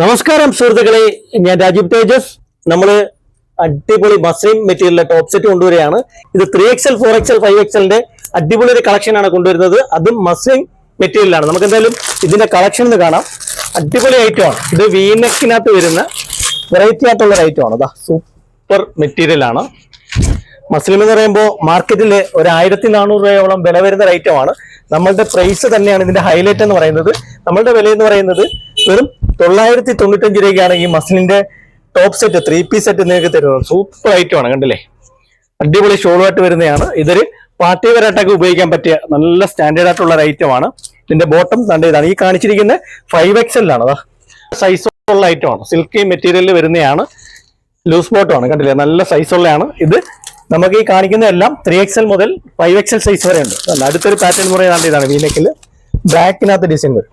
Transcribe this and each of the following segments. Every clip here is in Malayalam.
നമസ്കാരം സുഹൃത്തുക്കളെ. ഞാൻ രാജീവ് തേജസ്. നമ്മൾ അടിപൊളി മസ്ലിം മെറ്റീരിയലിലെ ടോപ്പ് സെറ്റ് കൊണ്ടുവരികയാണ്. ഇത് three XL four XL five എക്സലിന്റെ അടിപൊളി ഒരു കളക്ഷൻ ആണ് കൊണ്ടുവരുന്നത്. അതും മസ്ലിം മെറ്റീരിയലാണ് നമുക്ക് എന്തായാലും ഇതിന്റെ കളക്ഷൻ എന്ന് കാണാം. അടിപൊളി ഐറ്റം ആണ്. ഇത് വീനക്കിനകത്ത് വരുന്ന വെറൈറ്റി ആയിട്ടുള്ള ഒരു ഐറ്റം ആണ്. അതാ സൂപ്പർ മെറ്റീരിയൽ ആണ്. മസ്ലിം എന്ന് പറയുമ്പോൾ മാർക്കറ്റിൽ ഒരു ആയിരത്തി നാനൂറ് രൂപയോളം വില വരുന്ന ഒരു ഐറ്റമാണ് നമ്മളുടെ പ്രൈസ് തന്നെയാണ് ഇതിന്റെ ഹൈലൈറ്റ് എന്ന് പറയുന്നത്. നമ്മളുടെ വില എന്ന് പറയുന്നത് വെറും തൊള്ളായിരത്തി തൊണ്ണൂറ്റഞ്ച് രൂപയ്ക്കാണ് ഈ മസിലിന്റെ top set three piece set നിങ്ങൾക്ക് തരുന്നത്. സൂപ്പർ ഐറ്റം ആണ് കണ്ടില്ലേ? അടിപൊളി ഷോളുമായിട്ട് വരുന്നതാണ്. ഇതൊരു പാർട്ടി വരാട്ടൊക്കെ ഉപയോഗിക്കാൻ പറ്റിയ നല്ല സ്റ്റാൻഡേർഡ് ആയിട്ടുള്ള ഒരു ഐറ്റം ആണ്. ഇതിന്റെ ബോട്ടം തണ്ട ഇതാണ്. ഈ കാണിച്ചിരിക്കുന്ന ഫൈവ് ആണ് അതാ സൈസ് ഉള്ള ഐറ്റം ആണ്. സിൽക്കി മെറ്റീരിയലിൽ വരുന്നതാണ്. ലൂസ് ബോട്ടം ആണ് കണ്ടില്ലേ? നല്ല സൈസ് ഉള്ളതാണ് ഇത് നമുക്ക് ഈ കാണിക്കുന്ന എല്ലാം ത്രീ എക്സൽ മുതൽ ഫൈവ് എക്സൽ സൈസ് വരെ ഉണ്ട് അടുത്തൊരു പാറ്റേൺ പറയുന്നത് ഇതാണ് വീനക്കിൽ ബാക്കിനകത്ത് ഡിസൈൻ വരും.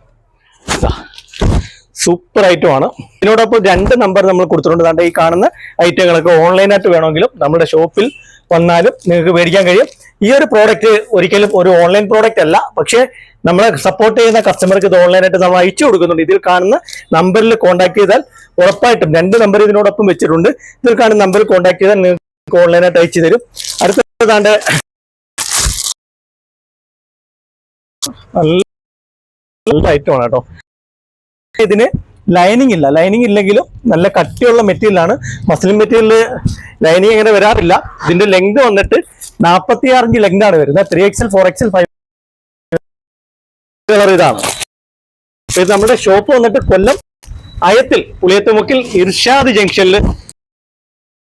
സൂപ്പർ ഐറ്റം ആണ് ഇതിനോടൊപ്പം രണ്ട് നമ്പർ നമ്മൾ കൊടുത്തിട്ടുണ്ട്. ദാണ്ടെ ഈ കാണുന്ന ഐറ്റങ്ങളൊക്കെ ഓൺലൈനായിട്ട് വേണമെങ്കിലും നമ്മുടെ ഷോപ്പിൽ വന്നാലും നിങ്ങൾക്ക് മേടിക്കാൻ കഴിയും. ഈ ഒരു പ്രോഡക്റ്റ് ഒരിക്കലും ഒരു ഓൺലൈൻ പ്രോഡക്റ്റ് അല്ല. പക്ഷേ നമ്മളെ സപ്പോർട്ട് ചെയ്യുന്ന കസ്റ്റമർക്ക് ഇത് ഓൺലൈനായിട്ട് നമ്മൾ അയച്ചു കൊടുക്കുന്നുണ്ട്. ഇതിൽ കാണുന്ന നമ്പറിൽ കോൺടാക്ട് ചെയ്താൽ ഉറപ്പായിട്ടും രണ്ട് നമ്പർ ഇതിനോടൊപ്പം വെച്ചിട്ടുണ്ട്. ഇതിൽ കാണുന്ന നമ്പറിൽ കോൺടാക്ട് ചെയ്താൽ നിങ്ങൾക്ക് ഓൺലൈനായിട്ട് അയച്ചു തരും. അടുത്തതാണ്ട് നല്ല നല്ല ഐറ്റമാണ് കേട്ടോ. ഇതിന് ലൈനിങ് ഇല്ല. ലൈനിങ് ഇല്ലെങ്കിലും നല്ല കട്ടിയുള്ള മെറ്റീരിയൽ ആണ്. മസ്ലിം മെറ്റീരിയൽ ലൈനിങ് അങ്ങനെ വരാറില്ല. ഇതിന്റെ ലെങ്ത് വന്നിട്ട് നാൽപ്പത്തി ആറിഞ്ച് ലെങ്ത് ആണ് വരുന്നത്. Three XL four XL five colour ഇതാണ്. ഇത് നമ്മുടെ ഷോപ്പ് വന്നിട്ട് കൊല്ലം അയത്തിൽ പുളിയത്തുമുക്കിൽ ഇർഷാദ് ജംഗ്ഷനിൽ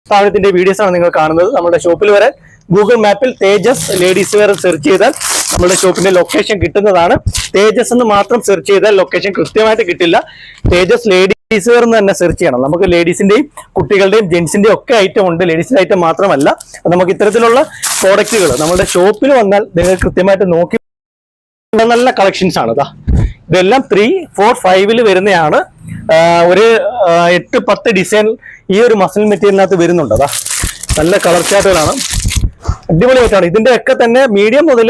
സ്ഥാപനത്തിന്റെ വീഡിയോസ് ആണ് നിങ്ങൾ കാണുന്നത്. നമ്മുടെ ഷോപ്പിൽ വരെ ഗൂഗിൾ മാപ്പിൽ തേജസ് ലേഡീസ് വെയർ സെർച്ച് ചെയ്താൽ നമ്മുടെ ഷോപ്പിന്റെ ലൊക്കേഷൻ കിട്ടുന്നതാണ്. തേജസ് എന്ന് മാത്രം സെർച്ച് ചെയ്താൽ ലൊക്കേഷൻ കൃത്യമായിട്ട് കിട്ടില്ല. തേജസ് ലേഡീസ് എന്ന് തന്നെ സെർച്ച് ചെയ്യണം. നമുക്ക് ലേഡീസിന്റെയും കുട്ടികളുടെയും ജെന്റ്സിന്റെയും ഒക്കെ ഐറ്റം ഉണ്ട്. ലേഡീസിന്റെ ഐറ്റം മാത്രമല്ല. നമുക്ക് ഇത്തരത്തിലുള്ള പ്രോഡക്റ്റുകൾ നമ്മുടെ ഷോപ്പിൽ വന്നാൽ നിങ്ങൾ കൃത്യമായിട്ട് നോക്കി നല്ല കളക്ഷൻസ് ആണ്. ഇതാ ഇതെല്ലാം ത്രീ ഫോർ ഫൈവിൽ വരുന്നതാണ് ഒരു എട്ട് പത്ത് ഡിസൈൻ ഈ ഒരു മസിൽ മെറ്റീരിയലിനകത്ത് വരുന്നുണ്ട്. അതാ നല്ല കളർ ചാർട്ടുകളാണ് അടിപൊളിയായിട്ടാണ് ഇതിന്റെ ഒക്കെ തന്നെ മീഡിയം മുതൽ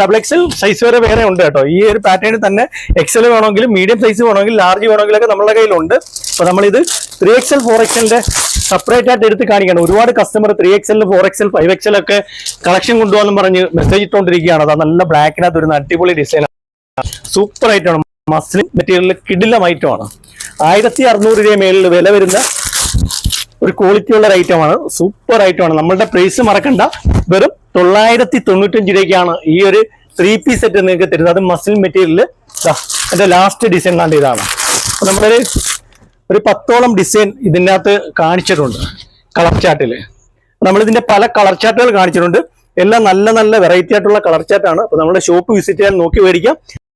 ഡബിൾ എക്സൽ സൈസ് വരെ വേറെ ഉണ്ട് കേട്ടോ. ഈ ഒരു പാറ്റേണിൽ തന്നെ എക്സൽ വേണമെങ്കിലും മീഡിയം സൈസ് വേണമെങ്കിലും ലാർജ് വേണമെങ്കിലൊക്കെ നമ്മുടെ കയ്യിലുണ്ട് അപ്പൊ നമ്മളിത് ത്രീ എക്സൽ ഫോർ എക്സലിന്റെ സെപ്പറേറ്റ് ആയിട്ട് എടുത്ത് കാണിക്കണം ഒരുപാട് customer three XL four XL five XL ഒക്കെ കളക്ഷൻ കൊണ്ടുപോകാൻ പറഞ്ഞ് മെസ്സേജ് ഇട്ടുകൊണ്ടിരിക്കുകയാണ് അത് നല്ല ബ്ലാക്കിനകത്ത് വരുന്ന അടിപൊളി ഡിസൈൻ സൂപ്പർ ആയിട്ടാണ്. മസ്ലിൻ മെറ്റീരിയലിൽ കിടിലം ഐറ്റമാണ് ആയിരത്തി അറുന്നൂറ് രൂപ മേളിൽ വില വരുന്ന ഒരു ക്വാളിറ്റിയുള്ള ഐറ്റമാണ് സൂപ്പർ ഐറ്റമാണ് നമ്മളുടെ പ്രൈസ് മറക്കണ്ട. വെറും തൊള്ളായിരത്തി തൊണ്ണൂറ്റഞ്ച് രൂപയ്ക്കാണ് ഈ ഒരു ത്രീ പീസ് സെറ്റ് നിങ്ങൾക്ക് തരുന്നത്. അത് മസിൽ മെറ്റീരിയലിൽ എന്റെ ലാസ്റ്റ് ഡിസൈൻ കണ്ട ഇതാണ്. നമ്മളൊരു ഒരു പത്തോളം ഡിസൈൻ ഇതിനകത്ത് കാണിച്ചിട്ടുണ്ട് കളർ ചാർട്ടിൽ നമ്മളിതിന്റെ പല കളർ ചാർട്ടുകൾ കാണിച്ചിട്ടുണ്ട്. എല്ലാം നല്ല നല്ല വെറൈറ്റി ആയിട്ടുള്ള കളർ ചാർട്ടാണ് അപ്പൊ നമ്മുടെ ഷോപ്പ് വിസിറ്റ് ചെയ്യാൻ നോക്കി മേടിക്കാം.